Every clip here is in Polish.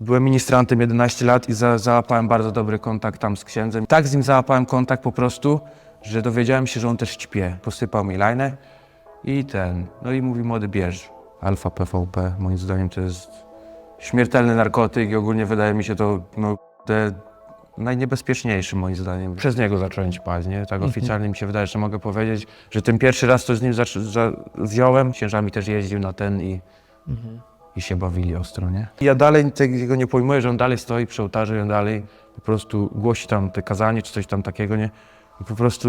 byłem ministrantem 11 lat i za, załapałem bardzo dobry kontakt tam z księdzem. Tak z nim załapałem kontakt po prostu, że dowiedziałem się, że on też ćpie. Posypał mi lajnę i ten, no i mówi młody bierz. Alfa PVP, moim zdaniem to jest śmiertelny narkotyk i ogólnie wydaje mi się to no, te najniebezpieczniejszy moim zdaniem. Przez niego zacząłem ćpać, nie? Tak oficjalnie mi się wydaje, że mogę powiedzieć, że ten pierwszy raz to z nim zac- za- wziąłem, księżami też jeździł na ten i, i się bawili ostro, nie? Ja dalej tego nie pojmuję, że on dalej stoi przy ołtarzu i on dalej po prostu głosi tam te kazanie czy coś tam takiego, nie? Po prostu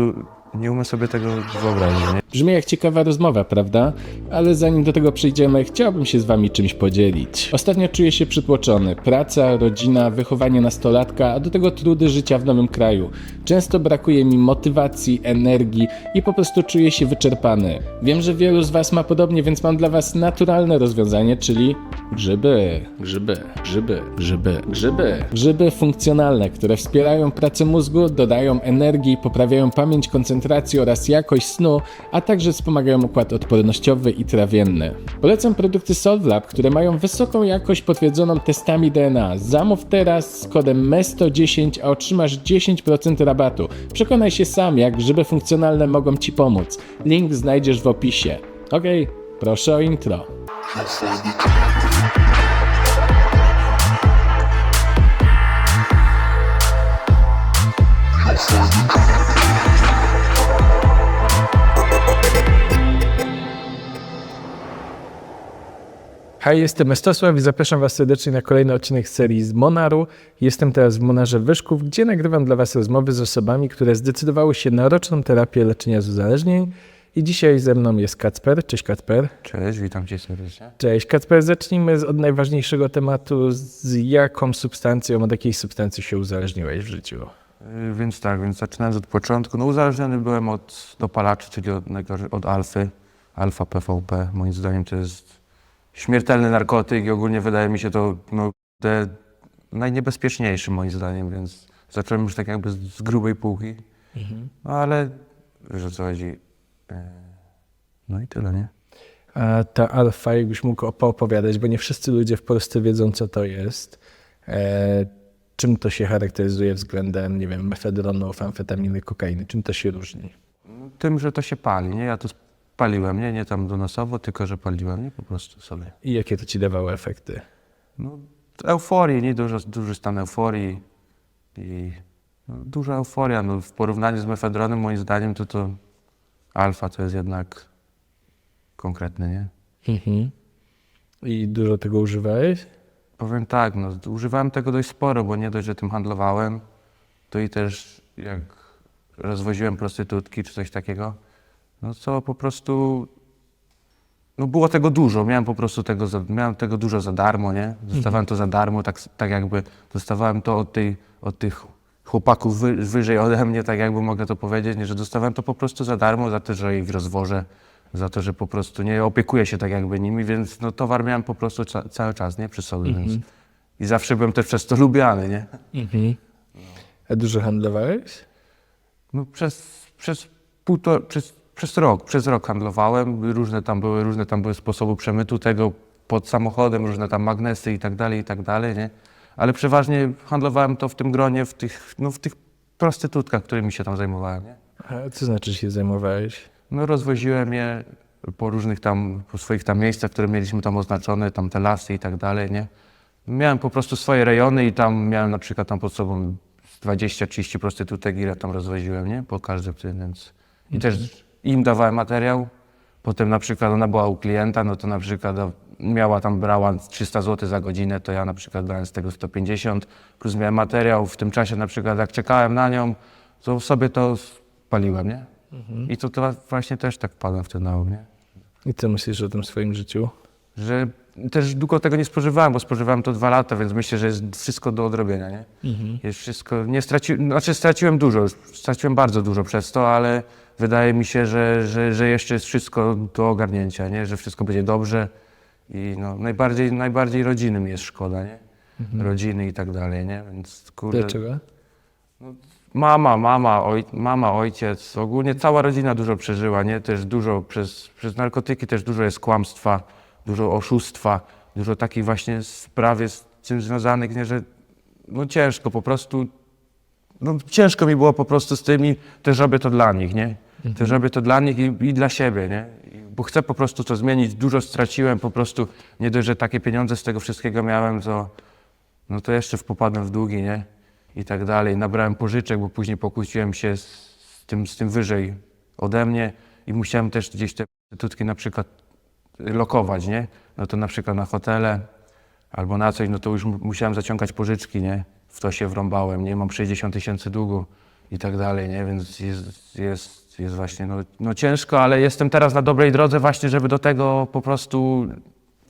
nie umiem sobie tego wyobrazić, nie? Brzmi jak ciekawa rozmowa, prawda? Ale zanim do tego przejdziemy, chciałbym się z wami czymś podzielić. Ostatnio czuję się przytłoczony. Praca, rodzina, wychowanie nastolatka, a do tego trudy życia w nowym kraju. Często brakuje mi motywacji, energii i po prostu czuję się wyczerpany. Wiem, że wielu z was ma podobnie, więc mam dla was naturalne rozwiązanie, czyli grzyby, grzyby, grzyby, grzyby, grzyby. Grzyby funkcjonalne, które wspierają pracę mózgu, dodają energii, poprawiają pamięć, koncentrację oraz jakość snu, a także wspomagają układ odpornościowy i trawienny. Polecam produkty Solvlab, które mają wysoką jakość potwierdzoną testami DNA. Zamów teraz z kodem MESTO10, a otrzymasz 10% rabatu. Przekonaj się sam, jak grzyby funkcjonalne mogą Ci pomóc. Link znajdziesz w opisie. Okej, proszę o intro. Hej, jestem Estosław i zapraszam Was serdecznie na kolejny odcinek serii z Monaru. Jestem teraz w Monarze Wyszków, gdzie nagrywam dla Was rozmowy z osobami, które zdecydowały się na roczną terapię leczenia z uzależnień. I dzisiaj ze mną jest Kacper. Cześć Kacper. Cześć, witam cię serdecznie. Cześć Kacper. Zacznijmy od najważniejszego tematu. Z jaką substancją, od jakiej substancji się uzależniłeś w życiu? Y, Więc tak, więc zaczynając od początku, no uzależniony byłem od dopalaczy, czyli od, od alfy, alfa PVP. Moim zdaniem to jest śmiertelny narkotyk i ogólnie wydaje mi się to no, te najniebezpieczniejszy moim zdaniem, więc zacząłem już tak jakby z, z grubej półki. No ale wiesz o co chodzi. Y, No i tyle, nie? A ta alfa, jakbyś mógł op- opowiadać, bo nie wszyscy ludzie w Polsce wiedzą, co to jest. E, czym to się charakteryzuje względem, nie wiem, mefedronów, amfetaminy, kokainy? Czym to się różni? Tym, że to się pali, nie? Ja to paliłem, nie? Nie tam donosowo, tylko że paliłem, nie? Po prostu sobie. I jakie to ci dawało efekty? No, euforii, nie? Dużo, duży stan euforii i no, duża euforia. No, w porównaniu z mefedronem, moim zdaniem, to to alfa to jest jednak konkretny, nie? I dużo tego używałeś? Powiem tak, no, używałem tego dość sporo, bo nie dość, że tym handlowałem, to i też jak rozwoziłem prostytutki czy coś takiego, no co po prostu, no było tego dużo, miałem po prostu tego, za, miałem tego dużo za darmo, nie? Dostawałem to za darmo, tak, tak jakby dostawałem to od, tej, od tych chłopaków wy, wyżej ode mnie, tak jakby mogę to powiedzieć, nie? że dostawałem to po prostu za darmo, za to, że ich rozwożę, za to, że po prostu nie opiekuję się tak jakby nimi, więc no towar miałem po prostu ca, cały czas, nie? Przy sobie, więc i zawsze byłem też przez to lubiany, nie? A dużo handlowałeś? No przez, przez półtor, przez, przez rok, przez rok handlowałem, różne tam były, różne tam były sposoby przemytu tego pod samochodem, różne tam magnesy i tak dalej, i tak dalej, nie? Ale przeważnie handlowałem to w tym gronie, w tych, no w tych prostytutkach, którymi się tam zajmowałem, nie? A co znaczy się zajmowałeś? No rozwoziłem je po różnych tam, po swoich tam miejscach, które mieliśmy tam oznaczone, tam te lasy i tak dalej, nie? Miałem po prostu swoje rejony i tam miałem na przykład tam pod sobą z 20-30 prostytutek, ile tam rozwoziłem, nie? Po każdym tym, więc... I też im dawałem materiał, potem na przykład ona była u klienta, no to na przykład da- miała tam, brała 300 zł za godzinę, to ja na przykład brałem z tego 150, plus miałem materiał, w tym czasie na przykład jak czekałem na nią, to sobie to spaliłem, nie? I to, to właśnie też tak wpadłem w ten nauk, nie? I co myślisz o tym swoim życiu? Że też długo tego nie spożywałem, bo spożywałem to dwa lata, więc myślę, że jest wszystko do odrobienia, nie? Jest wszystko, nie straciłem, znaczy straciłem dużo, straciłem bardzo dużo przez to, ale wydaje mi się, że, że, że jeszcze jest wszystko do ogarnięcia, nie? Że wszystko będzie dobrze i no, najbardziej, najbardziej rodziny mi jest szkoda, nie? Rodziny i tak dalej, nie? Więc kurde... Dlaczego? Mama, mama, oj, mama, ojciec, ogólnie cała rodzina dużo przeżyła, nie? Też dużo przez, przez narkotyki też dużo jest kłamstwa, dużo oszustwa, dużo takich właśnie spraw jest z tym związanych, nie, że no ciężko po prostu, no ciężko mi było po prostu z tymi, też robię to dla nich, nie? Też robię to dla nich i, i dla siebie, nie? I- Bo chcę po prostu to zmienić, dużo straciłem po prostu, nie dość, że takie pieniądze z tego wszystkiego miałem, to no to jeszcze popadłem w długi, nie? I tak dalej. Nabrałem pożyczek, bo później pokłóciłem się z, tym, z tym wyżej ode mnie i musiałem też gdzieś te tutki na przykład lokować, nie? No to na przykład na hotele albo na coś, no to już mu- musiałem zaciągać pożyczki, nie? W to się wrąbałem, nie? Mam 60 tysięcy długu i tak dalej, nie? Więc jest, jest, jest właśnie, no, no ciężko, ale jestem teraz na dobrej drodze właśnie, żeby do tego po prostu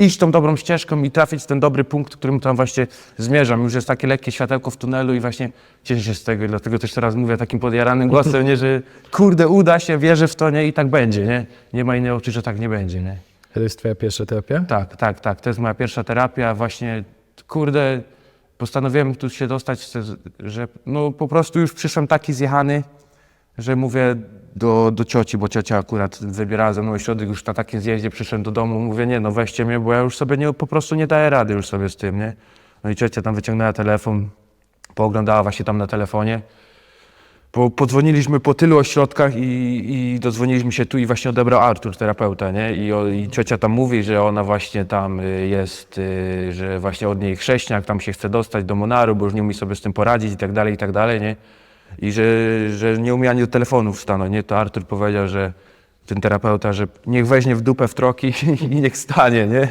iść tą dobrą ścieżką i trafić w ten dobry punkt, którym tam właśnie zmierzam. Już jest takie lekkie światełko w tunelu i właśnie cieszę się z tego i dlatego też teraz mówię takim podjaranym głosem, nie? Że kurde, uda się, wierzę w to, nie? I tak będzie, nie? Nie ma innej opcji, że tak nie będzie, nie? To jest twoja pierwsza terapia? Tak, tak, tak. To jest moja pierwsza terapia. Właśnie, kurde, postanowiłem tu się dostać, że no po prostu już przyszłem taki zjechany, że mówię do, do cioci, bo ciocia akurat wybierała ze mną ośrodek już na takim zjeździe, przyszedłem do domu, mówię, nie no weźcie mnie, bo ja już sobie nie, po prostu nie daję rady już sobie z tym, nie? No i ciocia tam wyciągnęła telefon, pooglądała właśnie tam na telefonie. Bo podzwoniliśmy po tylu ośrodkach i, i dodzwoniliśmy się tu i właśnie odebrał Artur, terapeuta, nie? I, o, I ciocia tam mówi, że ona właśnie tam y, jest, y, że właśnie od niej chrześniak, tam się chce dostać do Monaru, bo już nie umie sobie z tym poradzić i tak dalej, i tak dalej, nie? I że, że nie umie ani do telefonu wstanąć, nie? To Artur powiedział, że ten terapeuta, że niech weźmie w dupę w troki i niech stanie, nie?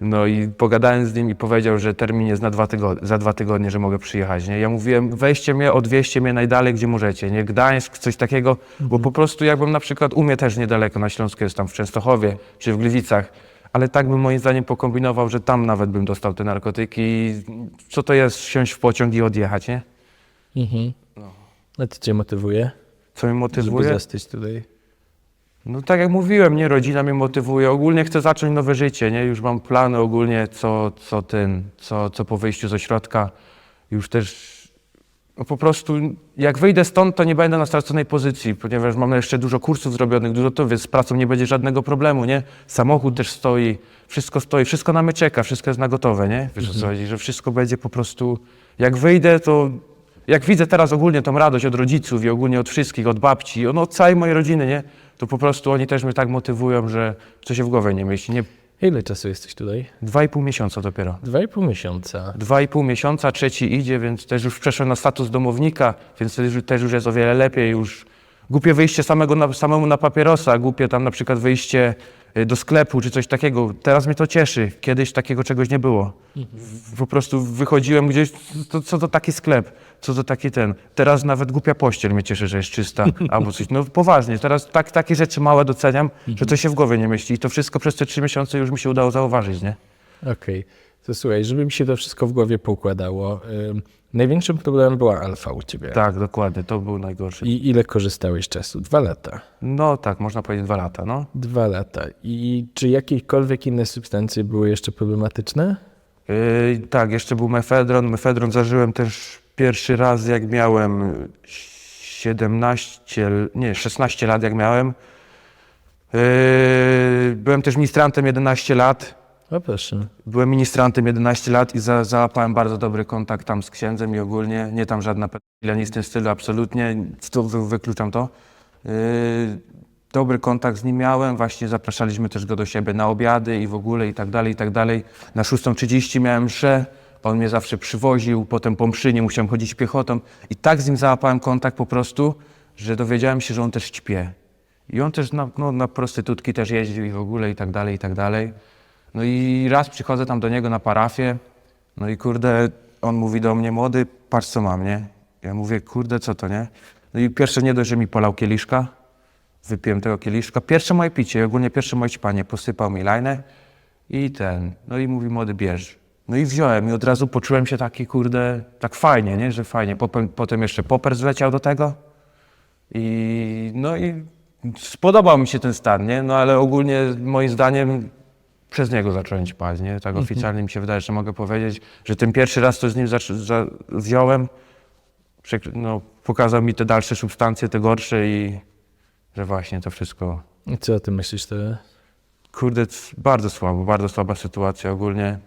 No i pogadałem z nim i powiedział, że termin jest na dwa za dwa tygodnie, że mogę przyjechać. Nie? Ja mówiłem, weźcie mnie, odwieźcie mnie najdalej, gdzie możecie. Nie? Gdańsk, coś takiego, bo po prostu jakbym na przykład, u mnie też niedaleko na Śląsku jest tam w Częstochowie czy w Gliwicach, ale tak bym moim zdaniem pokombinował, że tam nawet bym dostał te narkotyki. Co to jest wsiąść w pociąg i odjechać, nie? Mhm. No to cię motywuje, Co mnie żeby motywuje? zostać tutaj. No tak jak mówiłem, nie, rodzina mnie motywuje. Ogólnie chcę zacząć nowe życie, nie? Już mam plany ogólnie, co, co ten, co, co po wyjściu z ośrodka. Już też no po prostu jak wyjdę stąd, to nie będę na straconej pozycji, ponieważ mam jeszcze dużo kursów zrobionych, dużo to, więc z pracą nie będzie żadnego problemu, nie? Samochód też stoi, wszystko stoi, wszystko na mnie czeka, wszystko jest na gotowe, nie? Wiesz o co chodzi, że wszystko będzie po prostu... Jak wyjdę, to jak widzę teraz ogólnie tą radość od rodziców i ogólnie od wszystkich, od babci, no od całej mojej rodziny, nie? To po prostu oni też mnie tak motywują, że co się w głowie nie myśli. Nie, Ile czasu jesteś tutaj? dwa i pół miesiąca dopiero. Dwa i pół miesiąca. Dwa i pół miesiąca, trzeci idzie, więc też już przeszłem na status domownika, więc też, też już jest o wiele lepiej. Już głupie wyjście samego na, samemu na papierosa, głupie tam na przykład wyjście do sklepu czy coś takiego. Teraz mnie to cieszy. Kiedyś takiego czegoś nie było. W- Po prostu wychodziłem gdzieś, to, co to taki sklep, co to taki ten. Teraz nawet głupia pościel mnie cieszy, że jest czysta albo coś. No poważnie, teraz tak, takie rzeczy małe doceniam, że to się w głowie nie myśli. I to wszystko przez te trzy miesiące już mi się udało zauważyć, nie? Okej. To słuchaj, żeby mi się to wszystko w głowie poukładało. ym, największym problemem była alfa u ciebie. Tak, dokładnie, to był najgorszy. I ile korzystałeś czasu? Dwa lata. No tak, można powiedzieć dwa lata, no. Dwa lata. I czy jakiekolwiek inne substancje były jeszcze problematyczne? Yy, tak, jeszcze był mefedron. Mefedron zażyłem też pierwszy raz, jak miałem 17, l- nie, 16 lat, jak miałem. Yy, byłem też ministrantem 11 lat. O proszę. Byłem ministrantem 11 lat i za, załapałem bardzo dobry kontakt tam z księdzem i ogólnie, nie tam żadna pedofilia, nic w tym stylu, absolutnie, to wy, wykluczam to. Yy, dobry kontakt z nim miałem, właśnie zapraszaliśmy też go do siebie na obiady i w ogóle i tak dalej, i tak dalej. Na 6.30 miałem mszę, on mnie zawsze przywoził, potem po mszy nie musiałem chodzić piechotą i tak z nim załapałem kontakt po prostu, że dowiedziałem się, że on też ćpie. I on też na, no, na prostytutki też jeździł i w ogóle i tak dalej, i tak dalej. No i raz przychodzę tam do niego na parafię, no i kurde, on mówi do mnie, młody, patrz co mam, nie? Ja mówię, kurde, co to, nie? No i pierwsze nie dość, że mi polał kieliszka, wypiłem tego kieliszka. Pierwsze moje picie, ogólnie pierwsze moje ćpanie, posypał mi lajnę i ten, no i mówi, młody, bierz. No i wziąłem i od razu poczułem się taki, kurde, tak fajnie, nie? Że fajnie. Potem, potem jeszcze poper zleciał do tego i no i spodobał mi się ten stan, nie? No ale ogólnie moim zdaniem przez niego zacząłem ćpać, nie? Tak oficjalnie mi się wydaje, że mogę powiedzieć, że ten pierwszy raz, co z nim za- wziąłem, no, pokazał mi te dalsze substancje, te gorsze i że właśnie to wszystko, I co o tym myślisz teraz? kurde, bardzo słabo, bardzo słaba sytuacja ogólnie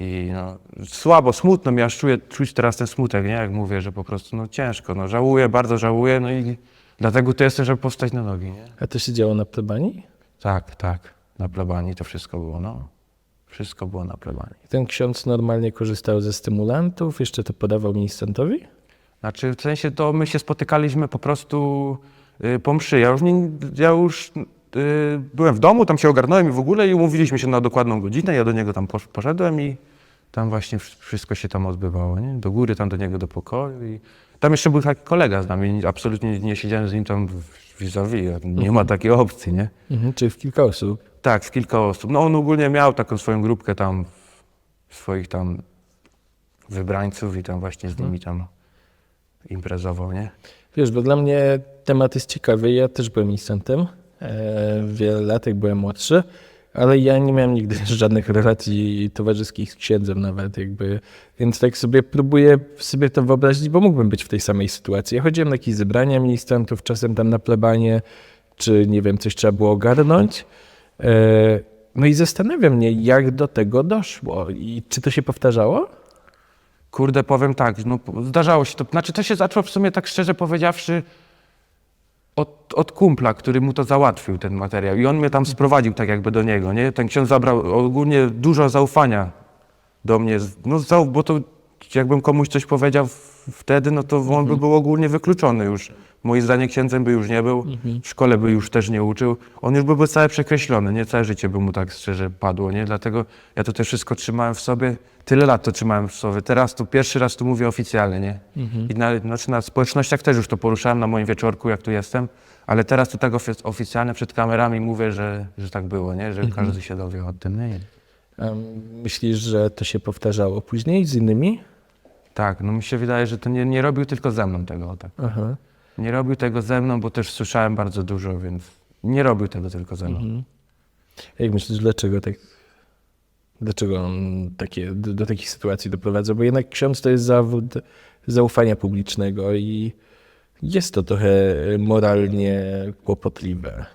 I no, słabo, smutno mi aż czuję, czuć teraz ten smutek, nie? Jak mówię, że po prostu no ciężko, no żałuję, bardzo żałuję, no i dlatego to jestem, żeby powstać na nogi, nie? A to się działo na plebanii? Tak, tak, na plebanii to wszystko było, no. Wszystko było na plebanii. Ten ksiądz normalnie korzystał ze stymulantów, jeszcze to podawał ministrantowi? Znaczy, w sensie to my się spotykaliśmy po prostu y, po mszy. Ja już, nie, ja już y, byłem w domu, tam się ogarnąłem i w ogóle i umówiliśmy się na dokładną godzinę. Ja do niego tam posz, poszedłem i tam właśnie wsz- wszystko się tam odbywało, nie? Do góry, tam do niego do pokoju i tam jeszcze był taki kolega z nami, absolutnie nie siedziałem z nim tam w vis-a-vis, nie ma takiej opcji, nie? Mhm, czyli w kilka osób. Tak, w kilka osób. No on ogólnie miał taką swoją grupkę tam swoich tam wybrańców i tam właśnie z nimi tam imprezował, nie? Wiesz, bo dla mnie temat jest ciekawy. Ja też byłem ministrantem. E, wiele lat, jak byłem młodszy, ale ja nie miałem nigdy żadnych relacji towarzyskich z księdzem nawet, jakby. Więc tak sobie próbuję sobie to wyobrazić, bo mógłbym być w tej samej sytuacji. Ja chodziłem na jakieś zebrania ministrantów, czasem tam na plebanie, czy nie wiem, coś trzeba było ogarnąć. E, no i zastanawiam mnie, jak do tego doszło i czy to się powtarzało? Kurde, powiem tak, no zdarzało się to. Znaczy to się zaczęło w sumie tak szczerze powiedziawszy od, od kumpla, który mu to załatwił, ten materiał. I on mnie tam sprowadził tak jakby do niego, nie? Ten ksiądz zabrał ogólnie dużo zaufania do mnie. No bo to jakbym komuś coś powiedział wtedy, no to on by był ogólnie wykluczony już. Moim zdaniem księdzem by już nie był, w szkole by już też nie uczył. On już by był całe przekreślony, nie? Całe życie by mu tak szczerze padło, nie? Dlatego ja to też wszystko trzymałem w sobie. Tyle lat to trzymałem w sobie. Teraz to pierwszy raz tu mówię oficjalnie, nie? I na, znaczy na społecznościach też już to poruszałem na moim wieczorku, jak tu jestem. Ale teraz tu tak ofi- oficjalnie przed kamerami mówię, że, że tak było, nie? Że każdy się dowie o tym, nie? Myślisz, że to się powtarzało później z innymi? Tak, no mi się wydaje, że to nie, nie robił tylko ze mną tego, tak. Aha. Nie robił tego ze mną, bo też słyszałem bardzo dużo, więc nie robił tego tylko ze mną. Jak myślisz, dlaczego tak? Dlaczego on takie, do, do takich sytuacji doprowadza? Bo jednak ksiądz to jest zawód zaufania publicznego i jest to trochę moralnie kłopotliwe.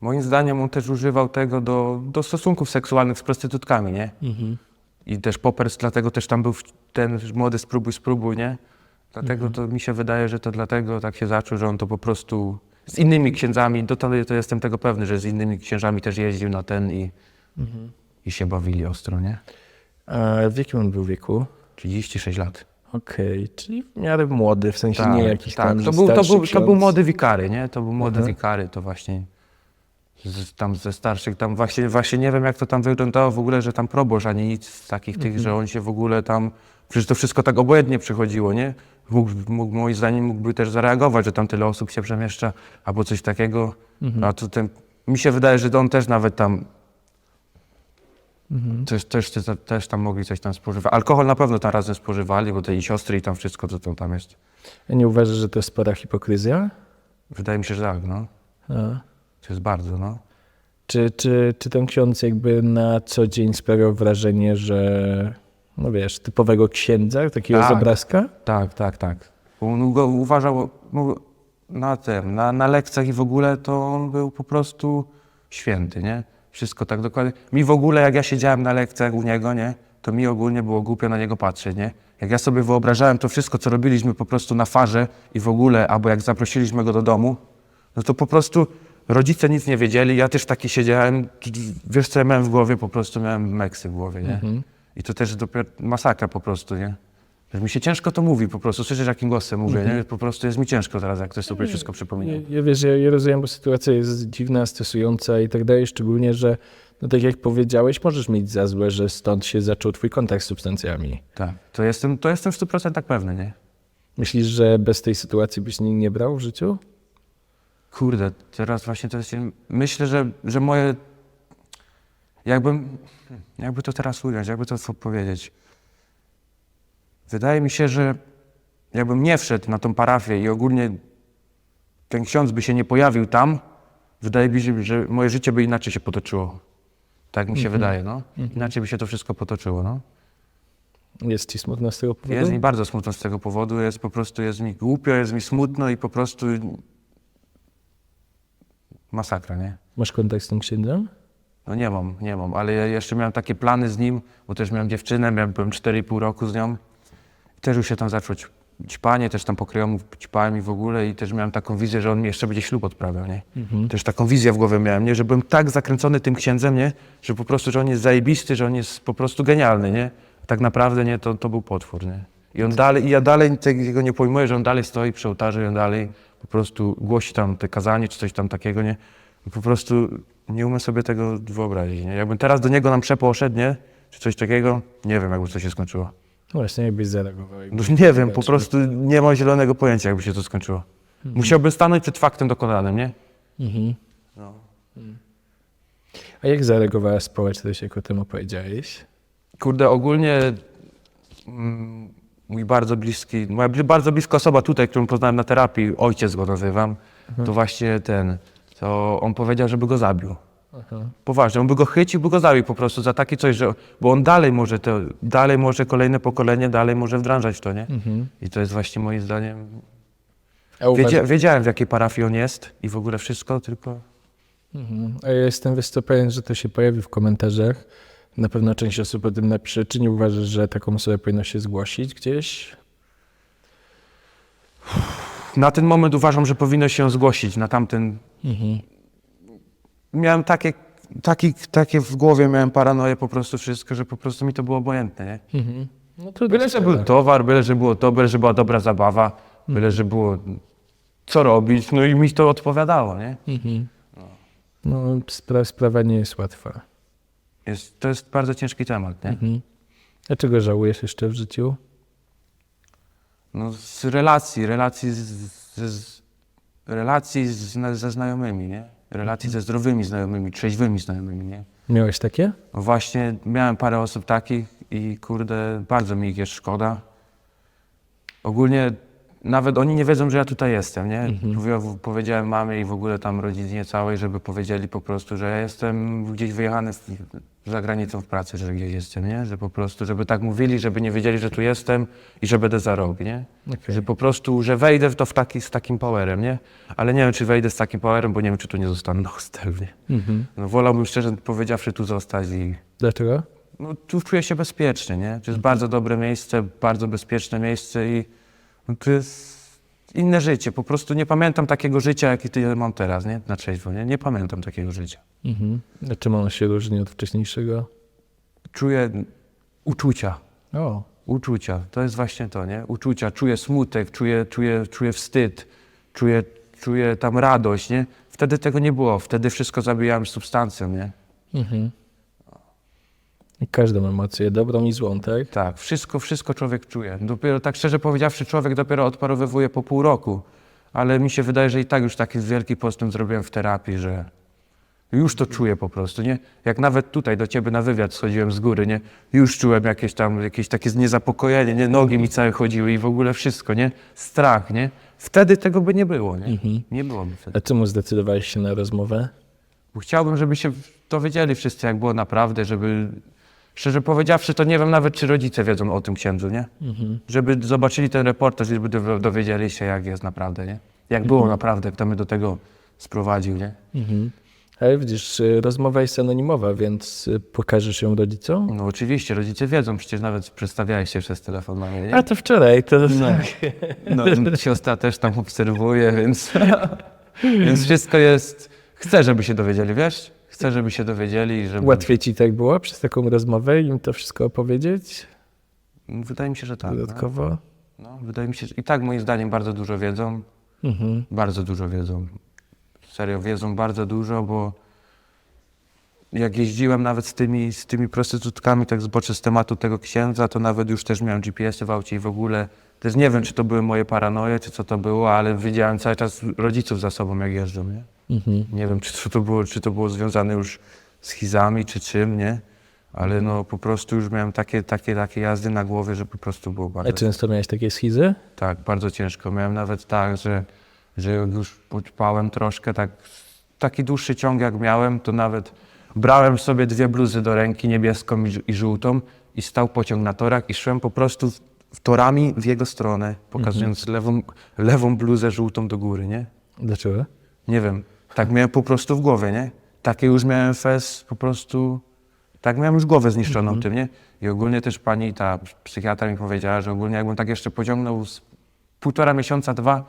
Moim zdaniem on też używał tego do, do stosunków seksualnych z prostytutkami, nie? I też Poppers, dlatego też tam był ten młody spróbuj, spróbuj, nie? Dlatego to mi się wydaje, że to dlatego tak się zaczął, że on to po prostu z innymi księdzami, do to, to jestem tego pewny, że z innymi księżami też jeździł na ten i, i się bawili ostro, nie? A w jakim on był wieku? 36 lat. Okej, czyli w miarę młody, w sensie nie jakiś tam to że był, to, starszy był, to ksiądz. był młody wikary, nie? To był młody Aha. wikary, to właśnie z, tam ze starszych, tam właśnie, właśnie nie wiem jak to tam wyglądało w ogóle, że tam proboszcz, ani nic z takich tych, że on się w ogóle tam, przecież to wszystko tak obłędnie przychodziło, nie? Mógł, mógł, moim zdaniem mógłby też zareagować, że tam tyle osób się przemieszcza, albo coś takiego, a to ten, mi się wydaje, że on też nawet tam Też, też, też, też tam mogli coś tam spożywać. Alkohol na pewno tam razem spożywali, bo te i siostry i tam wszystko, co tam, tam jest. A nie uważasz, że to jest spora hipokryzja? Wydaje mi się, że tak, no. A. To jest bardzo, no. Czy, czy, czy ten ksiądz jakby na co dzień sprawiał wrażenie, że no wiesz, typowego księdza, takiego Tak. z obrazka? Tak, tak, tak. On go uważał no, na tym, na, na lekcjach i w ogóle to on był po prostu święty, nie? Wszystko tak dokładnie. Mi w ogóle, jak ja siedziałem na lekcjach u niego, nie? To mi ogólnie było głupio na niego patrzeć, nie? Jak ja sobie wyobrażałem to wszystko, co robiliśmy po prostu na farze i w ogóle, albo jak zaprosiliśmy go do domu, no to po prostu rodzice nic nie wiedzieli, ja też taki siedziałem, wiesz co ja miałem w głowie, po prostu miałem meksy w głowie, nie? I to też dopiero masakra po prostu, nie? Że mi się ciężko to mówi po prostu, słyszysz jakim głosem mówię, nie? Po prostu jest mi ciężko teraz, jak ktoś sobie wszystko przypomina. Ja, ja wiesz, ja, ja rozumiem, bo sytuacja jest dziwna, stresująca i tak dalej, szczególnie, że no tak jak powiedziałeś, możesz mieć za złe, że stąd się zaczął twój kontakt z substancjami. Tak, to jestem, to jestem w 100% pewny, nie? Myślisz, że bez tej sytuacji byś nie, nie brał w życiu? Kurde, teraz właśnie to jest, myślę, że, że moje, jakbym, jakby to teraz ująć, jakby to powiedzieć. Wydaje mi się, że jakbym nie wszedł na tą parafię i ogólnie ten ksiądz by się nie pojawił tam, wydaje mi się, że moje życie by inaczej się potoczyło. Tak mi się wydaje, no. Inaczej by się to wszystko potoczyło, no. Jest ci smutno z tego powodu? Jest mi bardzo smutno z tego powodu, jest po prostu, jest mi głupio, jest mi smutno i po prostu masakra, nie? Masz kontakt z tym księdzem? No nie mam, nie mam, ale ja jeszcze miałem takie plany z nim, bo też miałem dziewczynę, miałem, byłem 4,5 roku z nią. Też już się tam zaczął ćpanie, też tam pokryjomu ćpałem i w ogóle i też miałem taką wizję, że on mi jeszcze będzie ślub odprawiał, nie? Też taką wizję w głowie miałem, nie? Że byłem tak zakręcony tym księdzem, nie? Że po prostu, że on jest zajebisty, że on jest po prostu genialny, nie? Tak naprawdę, nie? To, to był potwór, nie? I on dalej, i ja dalej tego nie pojmuję, że on dalej stoi przy ołtarzu i on dalej po prostu głosi tam te kazanie czy coś tam takiego, nie? I po prostu nie umiem sobie tego wyobrazić, nie? Jakbym teraz do niego na msze poszedł, nie? Czy coś takiego, nie wiem, jakby to się skończyło. No właśnie, jakbyś zareagował. jakby- No nie wiem, po prostu nie mam zielonego pojęcia, jakby się to skończyło. Musiałbym stanąć przed faktem dokonanym, nie? No. A jak zareagowała społeczność, jak o tym opowiedziałeś? Kurde, ogólnie mm, mój bardzo bliski, moja bli- bardzo bliska osoba tutaj, którą poznałem na terapii, ojciec go nazywam, to właśnie ten, to on powiedział, żeby go zabił. Poważnie, on by go chycił, by go zabił po prostu za takie coś, że, bo on dalej może to, dalej może kolejne pokolenie, dalej może wdrażać to, nie? I to jest właśnie moim zdaniem, A, uważ... wiedzia, wiedziałem w jakiej parafii on jest i w ogóle wszystko, tylko mhm. A ja jestem wiesz co, pewien, że to się pojawi w komentarzach. Na pewno część osób o tym napisze. Czy nie uważasz, że taką osobę powinno się zgłosić gdzieś? Na ten moment uważam, że powinno się zgłosić na tamten. Miałem takie, taki, takie w głowie, miałem paranoję po prostu wszystko, że po prostu mi to było obojętne, nie? No to Byle, że był towar, byle, że było to, byle, że była dobra zabawa, byle, że było co robić, no i mi to odpowiadało, nie? No, spra- sprawa nie jest łatwa. Jest, to jest bardzo ciężki temat, nie? Dlaczego żałujesz jeszcze w życiu? No z relacji, relacji z, z, relacji z, ze znajomymi, nie? Relacji ze zdrowymi znajomymi, trzeźwymi znajomymi, nie? Miałeś takie? No właśnie miałem parę osób takich i kurde, bardzo mi ich jest szkoda. Ogólnie nawet oni nie wiedzą, że ja tutaj jestem, nie? Mówię, powiedziałem mamie i w ogóle tam rodzinie całej, żeby powiedzieli po prostu, że ja jestem gdzieś wyjechany w, za granicą w pracy, że gdzieś jestem, nie? Że po prostu, żeby tak mówili, żeby nie wiedzieli, że tu jestem i że będę za rok, nie? Okej. Że po prostu, że wejdę w to w taki, z takim powerem, nie? Ale nie wiem, czy wejdę z takim powerem, bo nie wiem, czy tu nie zostanę na hostel, nie? No wolałbym szczerze powiedziawszy tu zostać i Dlaczego? no, tu czuję się bezpiecznie, nie? To jest bardzo dobre miejsce, bardzo bezpieczne miejsce i no, to jest inne życie. Po prostu nie pamiętam takiego życia, jakie ty mam teraz, nie? Na trzeźwo, nie? Nie pamiętam takiego życia. Mhm. A czym ono się różni od wcześniejszego? Czuję uczucia. O, Uczucia. To jest właśnie to, nie? Uczucia. Czuję smutek, czuję, czuję, czuję wstyd, czuję, czuję tam radość, nie? Wtedy tego nie było. Wtedy wszystko zabijałem substancją, nie? i każdą emocję, dobrą i złą, tak? Tak, wszystko, wszystko człowiek czuje. Dopiero, tak szczerze powiedziawszy, człowiek dopiero odparowywuje po pół roku. Ale mi się wydaje, że i tak już taki wielki postęp zrobiłem w terapii, że już to czuję po prostu, nie? Jak nawet tutaj do ciebie na wywiad schodziłem z góry, nie? Już czułem jakieś tam, jakieś takie niezapokojenie, nie? Nogi mi całe chodziły i w ogóle wszystko, nie? Strach, nie? Wtedy tego by nie było, nie? Nie byłoby wtedy. A czemu zdecydowałeś się na rozmowę? Bo chciałbym, żeby się dowiedzieli wszyscy, jak było naprawdę, żeby... Szczerze powiedziawszy, to nie wiem nawet, czy rodzice wiedzą o tym księdzu, nie? Żeby zobaczyli ten reportaż i żeby dow- dowiedzieli się, jak jest naprawdę, nie? Jak było naprawdę, kto mnie do tego sprowadził, nie? Ale widzisz, y, rozmowa jest anonimowa, więc y, pokażesz ją rodzicom? No oczywiście, rodzice wiedzą, przecież nawet przedstawiałeś się przez telefon mamie, nie? A to wczoraj, to No, siostra też tam obserwuje, więc, więc wszystko jest... Chcę, żeby się dowiedzieli, wiesz? Chcę, żeby się dowiedzieli, żeby... łatwiej ci tak było przez taką rozmowę im to wszystko opowiedzieć Wydaje mi się, że tak. No. dodatkowo? No, wydaje mi się, że i tak moim zdaniem bardzo dużo wiedzą. Mhm. Bardzo dużo wiedzą. Serio, wiedzą bardzo dużo, bo jak jeździłem nawet z tymi, z tymi prostytutkami, tak zboczę z tematu tego księdza, to nawet już też miałem GPS-y w aucie i w ogóle też nie wiem, czy to były moje paranoje, czy co to było, ale widziałem cały czas rodziców za sobą, jak jeżdżą, nie? Mhm. Nie wiem, czy to, to było, czy to było związane już z chizami, czy czym, nie? Ale no po prostu już miałem takie, takie, takie jazdy na głowie, że po prostu było bardzo A często miałeś takie schizy? tak, bardzo ciężko. Miałem nawet tak, że, że już poćpałem troszkę, tak, taki dłuższy ciąg jak miałem, to nawet brałem sobie dwie bluzy do ręki, niebieską i, żółtą i stał pociąg na torach i szłem po prostu w, torami w jego stronę, pokazując lewą, lewą bluzę żółtą do góry, nie? Dlaczego? Nie wiem, tak miałem po prostu w głowie, nie? takie już miałem fez po prostu, tak miałem już głowę zniszczoną tym, nie? I ogólnie też pani, ta psychiatra mi powiedziała, że ogólnie jakbym tak jeszcze pociągnął z półtora miesiąca, dwa,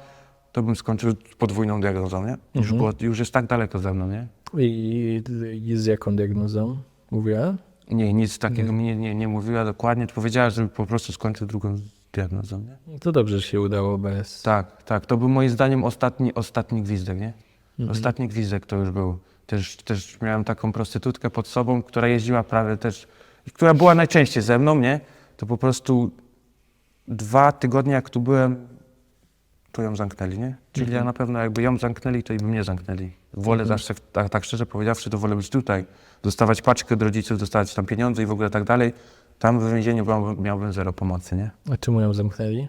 to bym skończył z podwójną diagnozą, nie? Już, było, już jest tak daleko ze mną, nie? I, I z jaką diagnozą mówiła? Nie, nic takiego mi nie, nie, nie mówiła dokładnie, to powiedziała, że po prostu skończył drugą diagnozą, nie? To dobrze że się udało bez... Tak, tak. To był moim zdaniem ostatni, ostatni gwizdek, nie? Ostatni gwizdek to już był. Też, też miałem taką prostytutkę pod sobą, która jeździła prawie też, która była najczęściej ze mną, nie? To po prostu dwa tygodnie jak tu byłem, to ją zamknęli, nie? Czyli ja na pewno jakby ją zamknęli, to i by mnie zamknęli. Wolę zawsze, tak, tak szczerze powiedziawszy, to wolę być tutaj. Dostawać paczkę od rodziców, dostawać tam pieniądze i w ogóle tak dalej. Tam w więzieniu miałbym, miałbym zero pomocy, nie? A czemu ją zamknęli?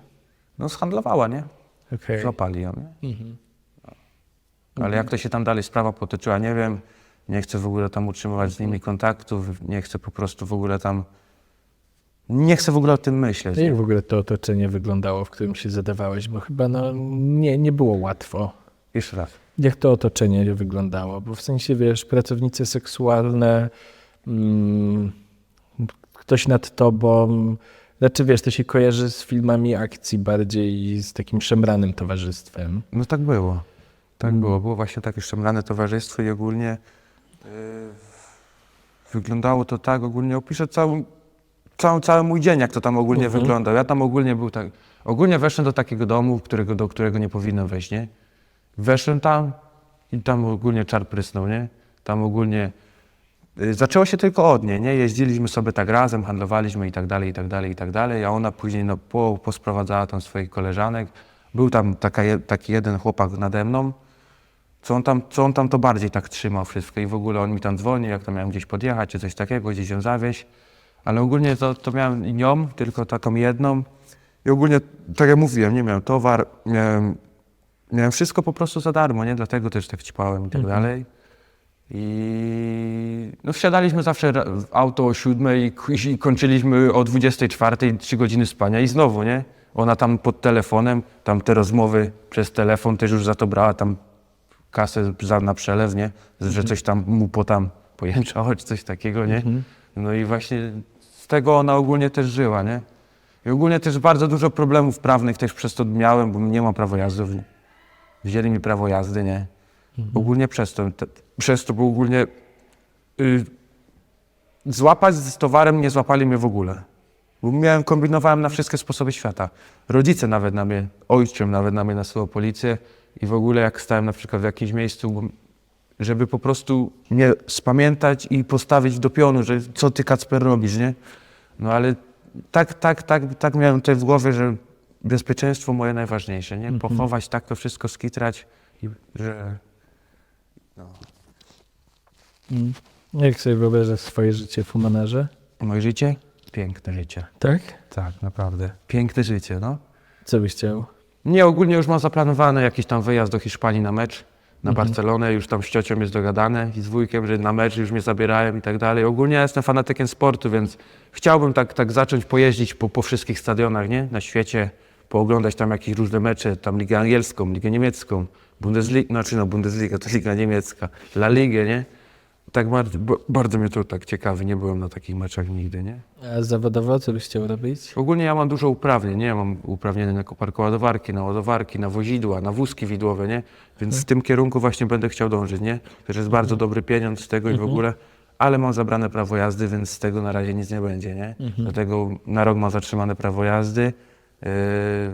No zhandlowała, nie? Okej. Złapali ją, nie? Ale jak to się tam dalej sprawa potoczyła, nie wiem. Nie chcę w ogóle tam utrzymywać z nimi kontaktów, nie chcę po prostu w ogóle tam... Nie chcę w ogóle o tym myśleć. A Jak w ogóle to otoczenie wyglądało, w którym się zadawałeś? Bo chyba no, nie, nie było łatwo. Jeszcze raz. Jak to otoczenie wyglądało? Bo w sensie, wiesz, pracownice seksualne, mm, ktoś nad tobą, znaczy wiesz, to się kojarzy z filmami akcji bardziej z takim szemranym towarzystwem. No tak było. Tak było. Było właśnie takie szemrane towarzystwo i ogólnie yy, wyglądało to tak, ogólnie opiszę cały, cały, cały mój dzień, jak to tam ogólnie Mhm. wyglądał. Ja tam ogólnie był tak, ogólnie weszłem do takiego domu, którego, do którego nie powinienem wejść, nie? Weszłem tam i tam ogólnie czar prysnął, nie? Tam ogólnie y, zaczęło się tylko od niej, nie? Jeździliśmy sobie tak razem, handlowaliśmy i tak dalej, i tak dalej, i tak dalej, a ona później no, po, posprowadzała tam swoich koleżanek. Był tam taka, taki jeden chłopak nade mną, co on, tam, co on tam to bardziej tak trzymał wszystko i w ogóle on mi tam dzwoni, jak tam miałem gdzieś podjechać, czy coś takiego, gdzieś ją zawieźć. Ale ogólnie to, to miałem nią, tylko taką jedną. I ogólnie, tak jak mówiłem, nie miałem towar, miałem, miałem wszystko po prostu za darmo, nie? Dlatego też tak ćpałem i tak dalej. I no wsiadaliśmy zawsze w auto o siódmej i kończyliśmy o 24, trzy godziny spania i znowu, nie? Ona tam pod telefonem, tam te rozmowy przez telefon też już za to brała, tam kasę za, na przelew, nie? Że coś tam mu po tam pojęczało, czy coś takiego, nie? No i właśnie z tego ona ogólnie też żyła, nie? I ogólnie też bardzo dużo problemów prawnych też przez to miałem, bo nie mam prawa jazdy. Wzięli mi prawo jazdy, nie? Ogólnie przez to, te, przez to, bo ogólnie y, złapać z towarem nie złapali mnie w ogóle. Bo miałem, kombinowałem na wszystkie sposoby świata. Rodzice nawet na mnie, ojczym nawet na mnie nasyłał policję i w ogóle jak stałem na przykład w jakimś miejscu, żeby po prostu mnie spamiętać i postawić do pionu, że co ty Kacper robisz, nie? No ale tak, tak, tak, tak miałem tutaj w głowie, że bezpieczeństwo moje najważniejsze, nie? Pochować tak to wszystko, skitrać że... Jak sobie wyobrażasz swoje życie w Humanarze? Moje życie? Piękne życie. Tak? Tak, naprawdę. Piękne życie, no. Co byś chciał? Nie, ogólnie już mam zaplanowany jakiś tam wyjazd do Hiszpanii na mecz, na Barcelonę, już tam z ciocią jest dogadane i z wujkiem, że na mecz już mnie zabierają i tak dalej. Ogólnie ja jestem fanatykiem sportu, więc chciałbym tak, tak zacząć pojeździć po, po wszystkich stadionach, nie? Na świecie, pooglądać tam jakieś różne mecze, tam Ligę Angielską, Ligę Niemiecką, Bundesliga, znaczy no Bundesliga to Liga Niemiecka, La Ligę, nie? Tak bardzo, bardzo mnie to tak ciekawi, nie byłem na takich meczach nigdy, nie? A zawodowo co byś chciał robić? Ogólnie ja mam dużo uprawnień, nie? Mam uprawnienia na koparkę ładowarki, na ładowarki, na wozidła, na wózki widłowe, nie? Więc w tym kierunku właśnie będę chciał dążyć, nie? Też jest bardzo dobry pieniądz z tego i w ogóle, ale mam zabrane prawo jazdy, więc z tego na razie nic nie będzie, nie? Dlatego na rok mam zatrzymane prawo jazdy. Yy,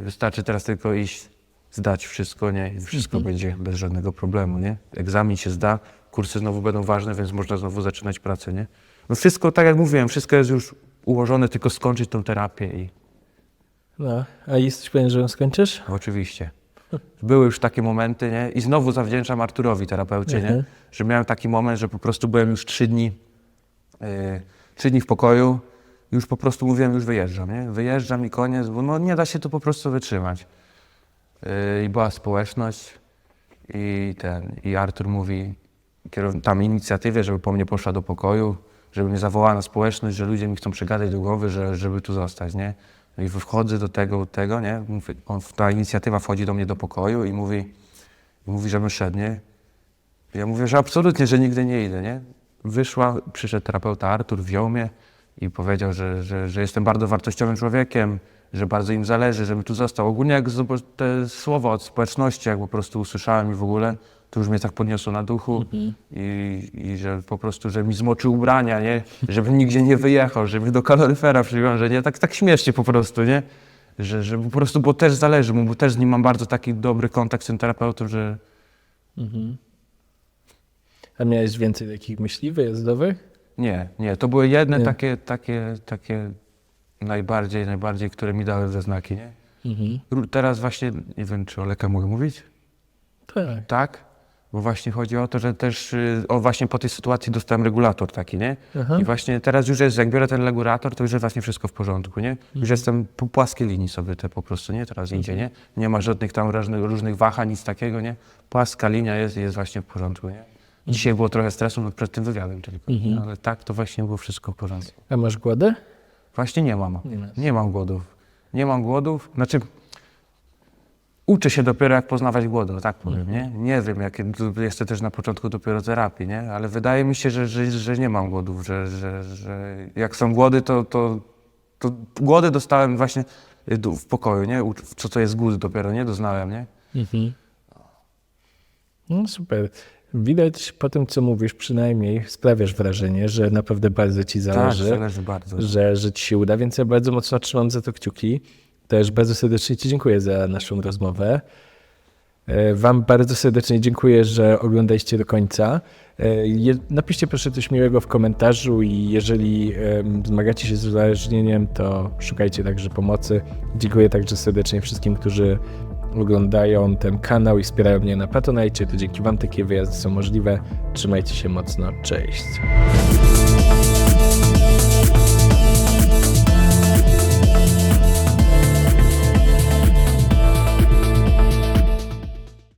wystarczy teraz tylko iść, zdać wszystko, nie? I wszystko będzie bez żadnego problemu, nie? Egzamin się zda, kursy znowu będą ważne, więc można znowu zaczynać pracę, nie? No wszystko, tak jak mówiłem, wszystko jest już ułożone, tylko skończyć tą terapię i No, a jesteś pewien, że ją skończysz? oczywiście. Były już takie momenty, nie? I znowu zawdzięczam Arturowi, terapeucie, nie? Mhm. Że miałem taki moment, że po prostu byłem już trzy dni, yy, trzy dni w pokoju, już po prostu mówiłem, już wyjeżdżam, nie? Wyjeżdżam i koniec, bo no nie da się to po prostu wytrzymać. Yy, I była społeczność i ten, i Artur mówi tam inicjatywie, żeby po mnie poszła do pokoju, żeby mnie zawołała na społeczność, że ludzie mi chcą przegadać do głowy, że, żeby tu zostać, nie? No I wchodzę do tego, tego, nie? On, ta inicjatywa wchodzi do mnie do pokoju i mówi, mówi żebym szedł, nie? Ja mówię, że absolutnie, że nigdy nie idę, nie? Wyszła, przyszedł terapeuta Artur, wziął mnie i powiedział, że, że, że jestem bardzo wartościowym człowiekiem, że bardzo im zależy, żebym tu został. Ogólnie jak te słowa od społeczności, jak po prostu usłyszałem i w ogóle, to już mnie tak podniosło na duchu i, i że po prostu, że mi zmoczył ubrania, nie? Żebym nigdzie nie wyjechał, żebym do kaloryfera przywiązał, nie? Tak, tak śmiesznie po prostu, nie? Że, że po prostu, bo też zależy mu, bo też z nim mam bardzo taki dobry kontakt z tym terapeutą, że A miałeś więcej takich myśli wyjazdowych? nie, nie, to były jedne Nie. takie, takie, takie najbardziej, najbardziej, które mi dały we znaki, nie? Ró- Teraz właśnie, nie wiem, czy o lekach mogę mówić? Tak. Tak, bo właśnie chodzi o to, że też y, o właśnie po tej sytuacji dostałem regulator taki, nie? Aha. I właśnie teraz już jest, jak biorę ten regulator, to już jest właśnie wszystko w porządku, nie? Już jestem po płaskiej linii sobie te po prostu, nie? Teraz idzie, nie? Nie ma żadnych tam różnych, różnych wahań, nic takiego, nie? Płaska linia jest, jest właśnie w porządku, nie? Dzisiaj było trochę stresu no, przed tym wywiadem tylko, nie? ale tak to właśnie było wszystko w porządku. A masz głodę? Właśnie nie mam. Nie mam głodów. Nie mam głodów. Znaczy, uczę się dopiero jak poznawać głody, o tak powiem, nie? Nie wiem, jak jestem też na początku dopiero terapii, nie? Ale wydaje mi się, że, że, że nie mam głodów, że, że, że jak są głody, to, to, to głody dostałem właśnie du- w pokoju, nie? Co to jest głód dopiero, nie? Doznałem, nie? No super. Widać po tym, co mówisz, przynajmniej sprawiasz wrażenie, że naprawdę bardzo ci Tak, zależy, zależy bardzo. że, że ci się uda, więc ja bardzo mocno trzymam za to kciuki. Też bardzo serdecznie ci dziękuję za naszą rozmowę. E, Wam bardzo serdecznie dziękuję, że oglądaliście do końca. E, Napiszcie proszę coś miłego w komentarzu i jeżeli zmagacie się z uzależnieniem, to szukajcie także pomocy. Dziękuję także serdecznie wszystkim, którzy oglądają ten kanał i wspierają mnie na Patronite. To dzięki Wam takie wyjazdy są możliwe. Trzymajcie się mocno. Cześć.